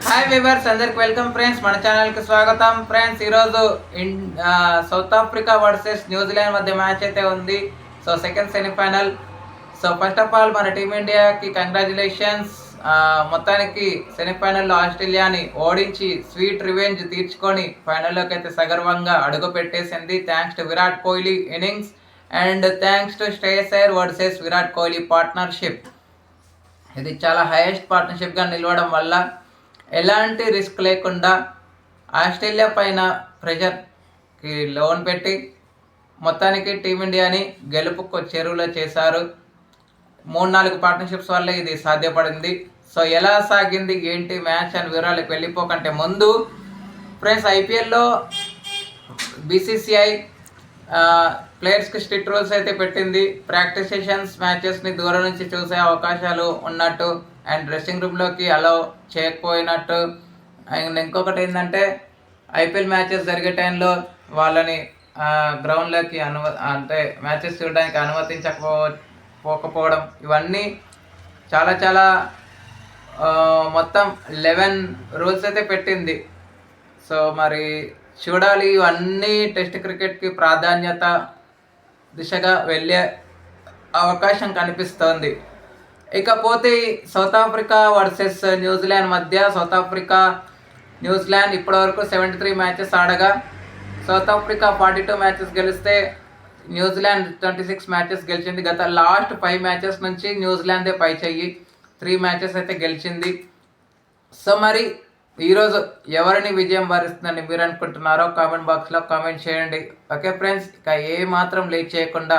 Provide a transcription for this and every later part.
Hi viewers అందరికి welcome friends మన ఛానల్కి స్వాగతం. ఫ్రెండ్స్ ఈరోజు ఇన్ సౌత్ ఆఫ్రికా వర్సెస్ న్యూజిలాండ్ మధ్య మ్యాచ్ అయితే ఉంది. So second semifinal so first of all మన టీమిండియాకి కంగ్రాచులేషన్స్ మొత్తానికి సెమీఫైనల్లో ఆస్ట్రేలియాని ఓడించి స్వీట్ రివెంజ్ తీర్చుకొని ఫైనల్లోకి అయితే సగర్వంగా అడుగు పెట్టేసింది thanks to Virat Kohli innings and thanks to స్టేసర్ versus Virat Kohli partnership ఇది చాలా హైయెస్ట్ పార్ట్నర్షిప్గా నిలవడం వల్ల ఎలాంటి రిస్క్ లేకుండా ఆస్ట్రేలియా పైన ప్రెషర్కి లోన్ పెట్టి మొత్తానికి టీమిండియాని గెలుపుకు చెరువులో చేశారు. మూడు నాలుగు పార్ట్నర్షిప్స్ వల్ల ఇది సాధ్యపడింది. సో ఎలా సాగింది ఏంటి మ్యాచ్ అని వివరాలకు వెళ్ళిపోకంటే ముందు ఫ్రెండ్స్ ఐపీఎల్లో బీసీసీఐ ప్లేయర్స్కి స్ట్రిక్ట్ రూల్స్ అయితే పెట్టింది. ప్రాక్టీస్ సెషన్స్ మ్యాచెస్ని దూరం నుంచి చూసే అవకాశాలు ఉన్నట్టు అండ్ డ్రెస్సింగ్ రూమ్లోకి అలౌ చేయకపోయినట్టు. అండ్ ఇంకొకటి ఏంటంటే ఐపీఎల్ మ్యాచెస్ జరిగే టైంలో వాళ్ళని గ్రౌండ్లోకి అనువ అంటే మ్యాచెస్ చూడడానికి అనుమతించకపో పోకపోవడం ఇవన్నీ చాలా చాలా మొత్తం లెవెన్ రూల్స్ అయితే పెట్టింది. సో మరి చూడాలి ఇవన్నీ టెస్ట్ క్రికెట్కి ప్రాధాన్యత దిశగా వెళ్ళే అవకాశం కనిపిస్తోంది. ఇకపోతే సౌత్ ఆఫ్రికా వర్సెస్ న్యూజిలాండ్ మధ్య సౌత్ ఆఫ్రికా న్యూజిలాండ్ ఇప్పటివరకు seventy three matches ఆడగా south Africa forty two matches గెలిస్తే న్యూజిలాండ్ ట్వంటీ సిక్స్ మ్యాచెస్ గెలిచింది. గత లాస్ట్ ఫైవ్ మ్యాచెస్ నుంచి న్యూజిలాండే పై చెయ్యి. త్రీ మ్యాచెస్ అయితే గెలిచింది. సో మరి ఈరోజు ఎవరిని విజయం వరిస్తుందని మీరు అనుకుంటున్నారో కామెంట్ బాక్స్లో కామెంట్ చేయండి. ఓకే ఫ్రెండ్స్ ఇక ఏ మాత్రం లేట్ చేయకుండా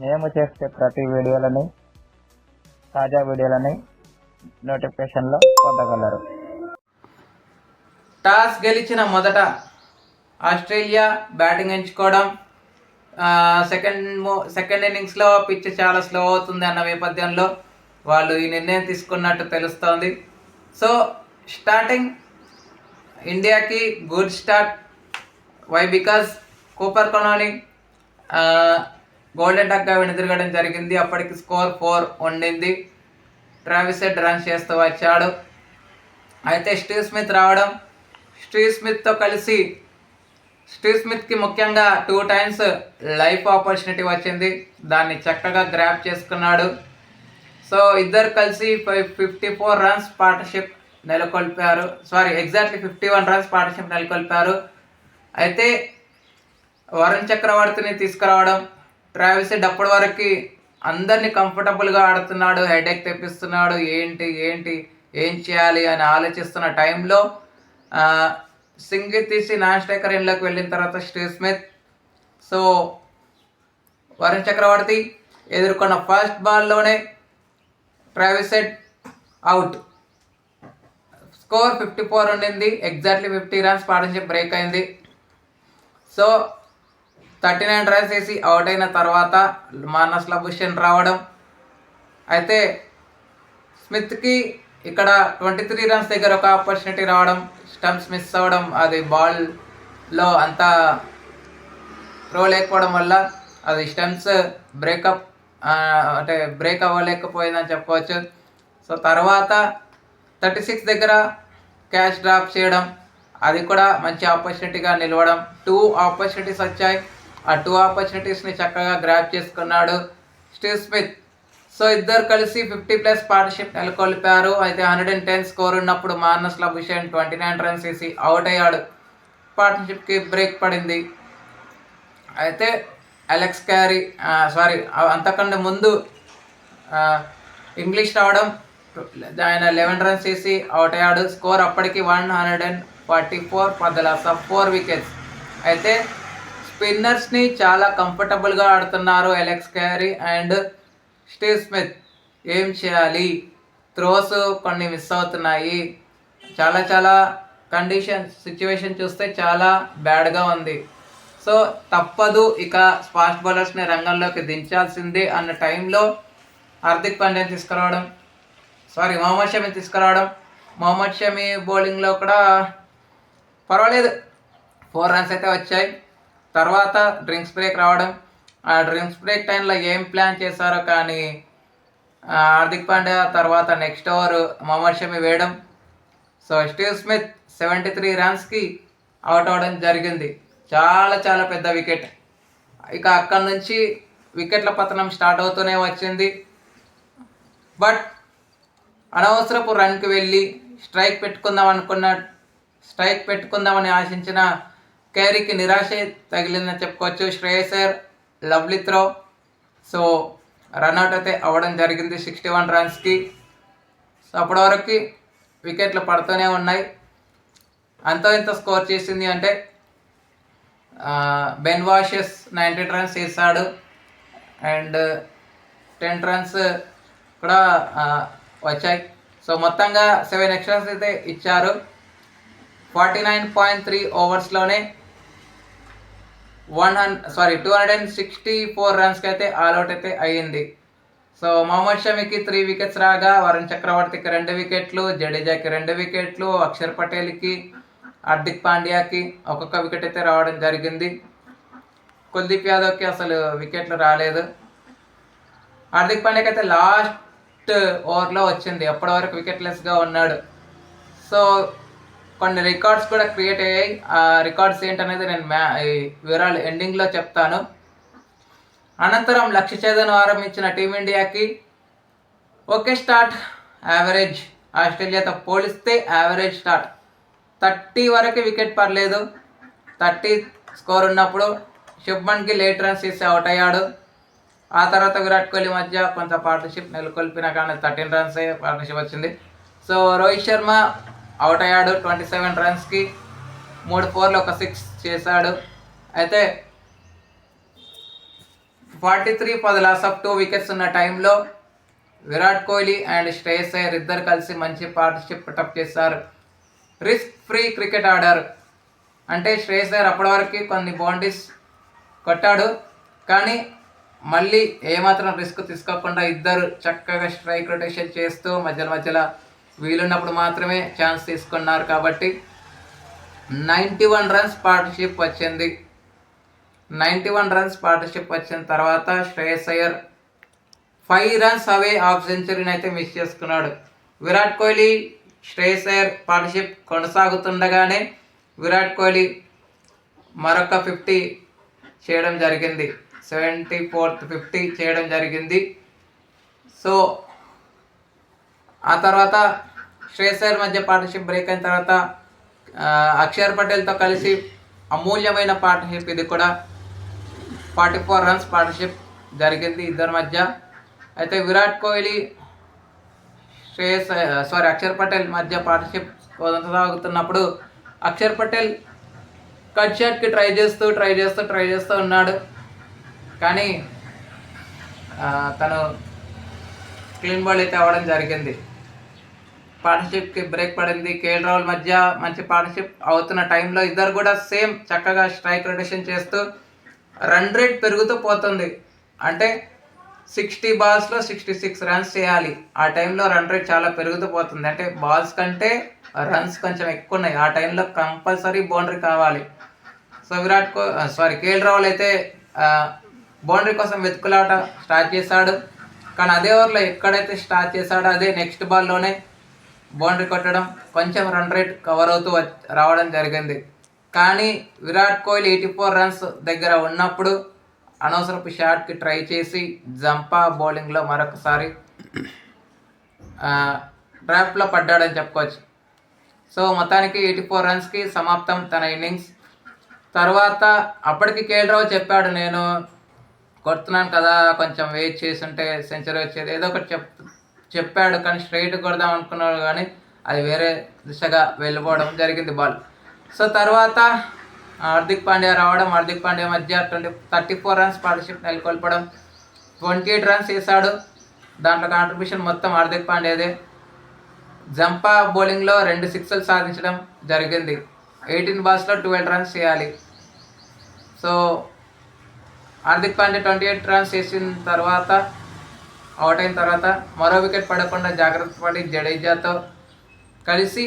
మేము చేసే ప్రతి వీడియోలని తాజా వీడియోలని నోటిఫికేషన్లో పొందగలరు. టాస్ గెలిచిన మొదట ఆస్ట్రేలియా బ్యాటింగ్ ఎంచుకోవడం సెకండ్ సెకండ్ ఇన్నింగ్స్లో పిచ్ చాలా స్లో అవుతుంది అన్న నేపథ్యంలో వాళ్ళు ఈ నిర్ణయం తీసుకున్నట్టు తెలుస్తోంది. సో స్టార్టింగ్ ఇండియాకి good start. Why because Cooper Connolly golden టక్గా వెనుదిరగడం జరిగింది. అప్పటికి స్కోర్ ఫోర్ ఉండింది. ట్రావిస్ హెడ్ రన్ చేస్తూ వచ్చాడు. అయితే స్టీవ్ స్మిత్ రావడం స్టీవ్ స్మిత్తో కలిసి స్టీవ్ స్మిత్కి ముఖ్యంగా టూ టైమ్స్ లైఫ్ ఆపర్చునిటీ వచ్చింది. దాన్ని చక్కగా గ్రాప్ చేసుకున్నాడు. సో ఇద్దరు కలిసి ఫిఫ్టీ ఫోర్ రన్స్ పార్ట్నర్షిప్ నెలకొల్పారు. Sorry exactly fifty one runs partnership నెలకొల్పారు. అయితే వరుణ్ చక్రవర్తిని తీసుకురావడం ట్రావిస్ అప్పటి వరకు అందరినీ కంఫర్టబుల్గా ఆడుతున్నాడు హెడేక్ తెప్పిస్తున్నాడు ఏంటి ఏంటి ఏం చేయాలి అని ఆలోచిస్తున్న టైంలో సింగి తీసి నాన్ స్ట్రైకర్ ఇన్లోకి వెళ్ళిన తర్వాత Steve Smith so Varun Chakravarthy ఎదుర్కొన్న first బాల్లోనే Travis out score fifty four ఉండింది ఎగ్జాక్ట్లీ ఫిఫ్టీ రన్స్ పాటించి బ్రేక్ అయింది. సో థర్టీ నైన్ రన్స్ వేసి అవుట్ అయిన తర్వాత మానస్ లభుషన్ రావడం. అయితే స్మిత్కి ఇక్కడ ట్వంటీ త్రీ రన్స్ దగ్గర ఒక ఆపర్చునిటీ రావడం. స్టంప్స్ మిస్ అవ్వడం అది బాల్లో అంత త్రో లేకపోవడం వల్ల అది స్టంప్స్ బ్రేకప్ అంటే బ్రేక్ అవ్వలేకపోయిందని చెప్పవచ్చు. సో తర్వాత థర్టీ సిక్స్ దగ్గర క్యాష్ డ్రాప్ చేయడం. అది కూడా మంచి ఆపర్చునిటీగా నిలవడం. టూ ఆపర్చునిటీస్ వచ్చాయి. ఆ టూ ఆపర్చునిటీస్ని చక్కగా గ్రాప్ చేసుకున్నాడు. స్టీవ్ స్మిత్ సో ఇద్దరు కలిసి ఫిఫ్టీ ప్లస్ పార్ట్నర్షిప్ నెలకొల్పారు. అయితే హండ్రెడ్ అండ్ టెన్ స్కోర్ ఉన్నప్పుడు Marnus Labuschagne twenty nine runs వేసి అవుట్ అయ్యాడు. పార్ట్నర్షిప్కి బ్రేక్ పడింది. అయితే అలెక్స్ క్యారీ సారీ అంతకంటే ముందు ఇంగ్లీష్ రావడం ఆయన లెవెన్ రన్స్ వేసి అవుట్ అయ్యాడు. స్కోర్ అప్పటికి one hundred and forty four for the loss of four wickets అయితే స్పిన్నర్స్ని చాలా కంఫర్టబుల్గా ఆడుతున్నారు Alex Carey and Steve Smith. ఏం చేయాలి? త్రోస్ కొన్ని మిస్ అవుతున్నాయి. చాలా చాలా కండిషన్ సిచ్యువేషన్ చూస్తే చాలా బ్యాడ్గా ఉంది. సో తప్పదు ఇక ఫాస్ట్ బౌలర్స్ని రంగంలోకి దించాల్సిందే అన్న టైంలో హార్దిక్ పాండ్యాని తీసుకురావడం సారీ మొహమ్మద్ షమీ తీసుకురావడం మొహమ్మద్ షమి బౌలింగ్లో కూడా పర్వాలేదు. ఫోర్ రన్స్ అయితే వచ్చాయి. తర్వాత డ్రింక్స్ బ్రేక్ రావడం. ఆ డ్రింక్స్ బ్రేక్ టైంలో ఏం ప్లాన్ చేశారో కానీ హార్దిక్ పాండ్యా తర్వాత నెక్స్ట్ ఓవర్ మొహమ్మద్ షమి వేయడం. So Steve Smith seventy three రన్స్కి out అవ్వడం జరిగింది. చాలా చాలా పెద్ద వికెట్. ఇక అక్కడ నుంచి వికెట్ల పతనం స్టార్ట్ అవుతూనే వచ్చింది. బట్ అనవసరపు రన్కి వెళ్ళి స్ట్రైక్ పెట్టుకుందాం అనుకున్న స్ట్రైక్ పెట్టుకుందామని ఆశించిన కేరీకి నిరాశ తగిలిందని చెప్పుకోవచ్చు. Shreyas Iyer lovely throw. So run out అయితే అవ్వడం జరిగింది సిక్స్టీ వన్ రన్స్కి. సో అప్పటి వరకు వికెట్లు పడుతూనే ఉన్నాయి. అంతో ఇంత స్కోర్ చేసింది అంటే బెన్ వాషెస్ నైంటీన్ రన్స్ వేసాడు అండ్ టెన్ రన్స్ కూడా వచ్చాయి. సో మొత్తంగా సెవెన్ ఎక్స్ట్రాస్ అయితే ఇచ్చారు. Forty nine point three ఓవర్స్లోనే one hundred sorry two hundred and sixty four రన్స్కి అయితే ఆల్అౌట్ అయితే అయ్యింది. సో మొహమ్మద్ షమికి త్రీ వికెట్స్ రాగా వరుణ్ చక్రవర్తికి రెండు వికెట్లు జడేజాకి రెండు వికెట్లు అక్షర్ పటేల్కి హార్దిక్ పాండ్యాకి ఒక్కొక్క వికెట్ అయితే రావడం జరిగింది. కుల్దీప్ యాదవ్కి అసలు వికెట్లు రాలేదు. హార్దిక్ పాండ్యాకి అయితే లాస్ట్ ఓవర్లో వచ్చింది. అప్పటి వరకు వికెట్లెస్గా ఉన్నాడు. సో కొన్ని రికార్డ్స్ కూడా క్రియేట్ అయ్యాయి. ఆ రికార్డ్స్ ఏంటనేది నేను మ్యా ఈ వివరాలు ఎండింగ్లో చెప్తాను. అనంతరం లక్ష్య ఛేదను ఆరంభించిన టీమిండియాకి ఓకే స్టార్ట్ యావరేజ్ ఆస్ట్రేలియాతో పోలిస్తే యావరేజ్ స్టార్ట్ థర్టీ వరకు వికెట్ పర్లేదు. థర్టీ స్కోర్ ఉన్నప్పుడు శుభ్మన్కి లేట్ రన్స్ ఇస్తే అవుట్ అయ్యాడు. ఆ తర్వాత విరాట్ కోహ్లీ మధ్య కొంత పార్ట్నర్షిప్ నెలకొల్పినా కానీ థర్టీన్ రన్స్ పార్ట్నర్షిప్ వచ్చింది. సో రోహిత్ శర్మ అవుట్ అయ్యాడు ట్వంటీ సెవెన్ రన్స్కి. మూడు ఫోర్లు ఒక సిక్స్ చేశాడు. అయితే ఫార్టీ త్రీ పది లాస్ ఆఫ్ టూ వికెట్స్ ఉన్న టైంలో విరాట్ కోహ్లీ అండ్ శ్రేయస్ అయ్యర్ ఇద్దరు కలిసి మంచి పార్ట్నర్షిప్ టప్ చేశారు. రిస్క్ ఫ్రీ క్రికెట్ ఆడారు. అంటే శ్రేయస్ అయ్యర్ అప్పటి వరకు కొన్ని బౌండరీస్ కొట్టాడు. కానీ మళ్ళీ ఏమాత్రం రిస్క్ తీసుకోకుండా ఇద్దరు చక్కగా స్ట్రైక్ రొటేషన్ చేస్తూ మధ్యలో మధ్యలో వీలున్నప్పుడు మాత్రమే ఛాన్స్ తీసుకున్నారు కాబట్టి నైంటీ వన్ రన్స్ పార్ట్నర్షిప్ వచ్చింది. నైంటీ వన్ రన్స్ పార్ట్నర్షిప్ వచ్చిన తర్వాత Shreyas Iyer five runs away half సెంచరీని అయితే మిస్ చేసుకున్నాడు. విరాట్ కోహ్లీ శ్రేయస్ అయ్యర్ పార్ట్నర్షిప్ కొనసాగుతుండగానే విరాట్ కోహ్లీ మరొక ఫిఫ్టీ చేయడం జరిగింది. సెవెంటీ ఫోర్త్ ఫిఫ్టీ చేయడం జరిగింది. సో ఆ తర్వాత శ్రేయస్ అయ్యర్ మధ్య పార్ట్నర్షిప్ బ్రేక్ అయిన తర్వాత అక్షర్ పటేల్తో కలిసి అమూల్యమైన పార్ట్నర్షిప్ ఇది కూడా. ఫార్టీ ఫోర్ రన్స్ పార్ట్నర్షిప్ జరిగింది ఇద్దరి మధ్య. అయితే విరాట్ కోహ్లీ శ్రేయస్ సారీ అక్షర్ పటేల్ మధ్య పార్ట్నర్షిప్ కొనసాగుతున్నప్పుడు అక్షర్ పటేల్ కట్ షాట్కి ట్రై చేస్తూ ట్రై చేస్తూ ట్రై చేస్తూ ఉన్నాడు. కానీ తను క్లీన్ బాల్ అయితే అవ్వడం జరిగింది. పార్ట్నర్షిప్కి బ్రేక్ పడింది. కేఎల్ రాహుల్ మధ్య మంచి పార్ట్నర్షిప్ అవుతున్న టైంలో ఇద్దరు కూడా సేమ్ చక్కగా స్ట్రైక్ రొటేషన్ చేస్తూ రన్ రేట్ పెరుగుతూ పోతుంది. అంటే సిక్స్టీ బాల్స్లో సిక్స్టీ సిక్స్ రన్స్ చేయాలి. ఆ టైంలో రన్ రేట్ చాలా పెరుగుతూ పోతుంది. అంటే బాల్స్ కంటే రన్స్ కొంచెం ఎక్కువ ఉన్నాయి ఆ టైంలో కంపల్సరీ బౌండరీ కావాలి. సో విరాట్ కో సారీ కేఎల్ రాహుల్ అయితే బౌండరీ కోసం వెతుకులాట స్టార్ట్ చేశాడు. కానీ అదే ఓవర్లో ఎక్కడైతే స్టార్ట్ చేశాడో అదే నెక్స్ట్ బాల్లోనే బౌండరీ కొట్టడం కొంచెం రన్ రేట్ కవర్ అవుతూ రావడం జరిగింది. కానీ Virat Kohli eighty four runs దగ్గర ఉన్నప్పుడు అనవసరపు షాట్కి ట్రై చేసి జంపా బౌలింగ్లో మరొకసారి ట్రాప్లో పడ్డాడని చెప్పుకోవచ్చు. సో మొత్తానికి ఎయిటీ ఫోర్ రన్స్కి సమాప్తం తన ఇన్నింగ్స్ తర్వాత అప్పటికి కేఎల్ రావు చెప్పాడు నేను కొడుతున్నాను కదా కొంచెం వెయిట్ చేసి ఉంటే సెంచరీ వచ్చేది. ఏదో ఒకటి చెప్ చెప్పాడు కానీ స్ట్రైట్ కొడదాం అనుకున్నాడు కానీ అది వేరే దిశగా వెళ్ళిపోవడం జరిగింది బాల్ సో తర్వాత హార్దిక్ పాండ్యా రావడం హార్దిక్ పాండ్యా మధ్య twenty thirty four runs partnership నెలకొల్పడం twenty eight runs వేసాడు దాంట్లో కాంట్రిబ్యూషన్ మొత్తం హార్దిక్ పాండ్యాదే. జంపా బౌలింగ్లో రెండు సిక్స్లు సాధించడం జరిగింది. ఎయిటీన్ బాల్స్లో ట్వెల్వ్ రన్స్ చేయాలి. So Hardik Pandya twenty eight runs వేసిన తర్వాత అవుట్ అయిన తర్వాత మరో వికెట్ పడకుండా జాగ్రత్త పడి జడేజాతో కలిసి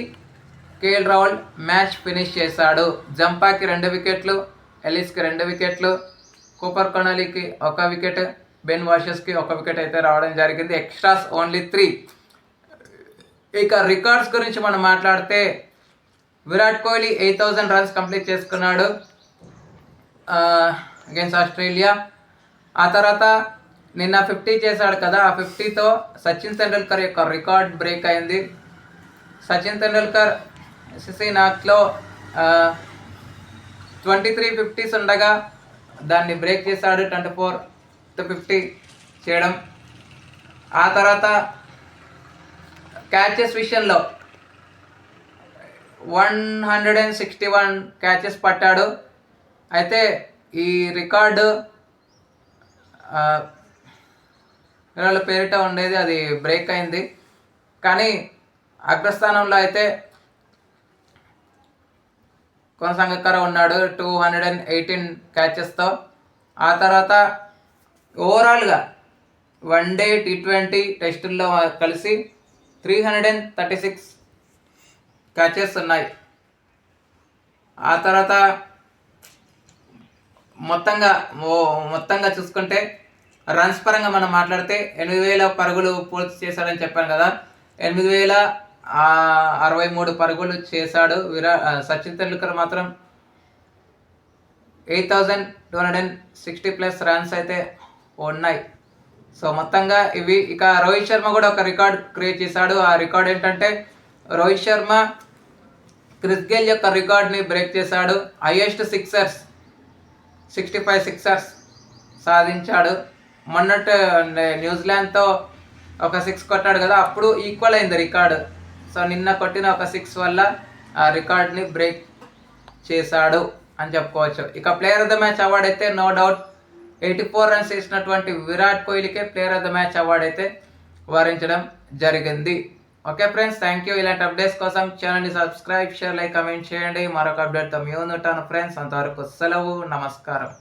కేఎల్ రాహుల్ మ్యాచ్ ఫినిష్ చేశాడు. జంపాకి రెండు వికెట్లు ఎలిస్కి రెండు వికెట్లు కూపర్ కొనాలికి ఒక వికెట్ బెన్ వాషెస్కి ఒక వికెట్ అయితే రావడం జరిగింది. Extras only three. ఇక రికార్డ్స్ గురించి మనం మాట్లాడితే Virat Kohli eight thousand runs complete చేసుకున్నాడు అగేన్స్ ఆస్ట్రేలియా. ఆ తర్వాత నిన్న ఫిఫ్టీ చేశాడు కదా ఆ ఫిఫ్టీతో సచిన్ తెండూల్కర్ యొక్క రికార్డ్ బ్రేక్ అయింది. సచిన్ తెండూల్కర్ సిసి నాక్లో ట్వంటీ త్రీ ఫిఫ్టీస్ ఉండగా దాన్ని బ్రేక్ చేశాడు ట్వంటీ ఫోర్ టు ఫిఫ్టీ చేయడం. ఆ తర్వాత క్యాచెస్ విషయంలో one hundred and sixty one catches పట్టాడు. అయితే ఈ రికార్డు వీళ్ళ పేరిట ఉండేది అది బ్రేక్ అయింది. కానీ అగ్రస్థానంలో అయితే కొనసాగకర ఉన్నాడు టూ హండ్రెడ్ అండ్ ఎయిటీన్ క్యాచెస్తో ఆ తర్వాత ఓవరాల్గా వన్ డే టీ ట్వంటీ టెస్టుల్లో కలిసి three hundred and thirty six catches ఉన్నాయి. ఆ తర్వాత మొత్తంగా మొత్తంగా చూసుకుంటే రన్స్ పరంగా మనం మాట్లాడితే ఎనిమిది వేల పరుగులు పూర్తి చేశాడని చెప్పాను కదా. ఎనిమిది వేల అరవై మూడు పరుగులు చేశాడు విరా సచిన్ తెండూల్కర్ మాత్రం. Eight thousand two hundred and sixty plus runs అయితే ఉన్నాయి. సో మొత్తంగా ఇవి ఇక రోహిత్ శర్మ కూడా ఒక రికార్డ్ క్రియేట్ చేశాడు. ఆ రికార్డ్ ఏంటంటే రోహిత్ శర్మ క్రిస్ గేల్ యొక్క రికార్డ్ని బ్రేక్ చేశాడు. Highest sixers sixty five sixers సాధించాడు. మొన్నట్టు అంటే న్యూజిలాండ్తో ఒక సిక్స్ కొట్టాడు కదా అప్పుడు ఈక్వల్ అయింది రికార్డు సో నిన్న కొట్టిన ఒక సిక్స్ వల్ల ఆ రికార్డ్ని బ్రేక్ చేశాడు అని చెప్పుకోవచ్చు. ఇక player of the match award అయితే no doubt eighty four runs చేసినటువంటి Virat కోహ్లీకే player of the match award అయితే వరించడం జరిగింది. ఓకే ఫ్రెండ్స్ థ్యాంక్ యూ ఇలాంటి అప్డేట్స్ కోసం ఛానల్ని సబ్స్క్రైబ్ షేర్ లైక్ కమెంట్ చేయండి. మరొక అప్డేట్తో మేము ఉంటాను ఫ్రెండ్స్ అంతవరకు సెలవు నమస్కారం.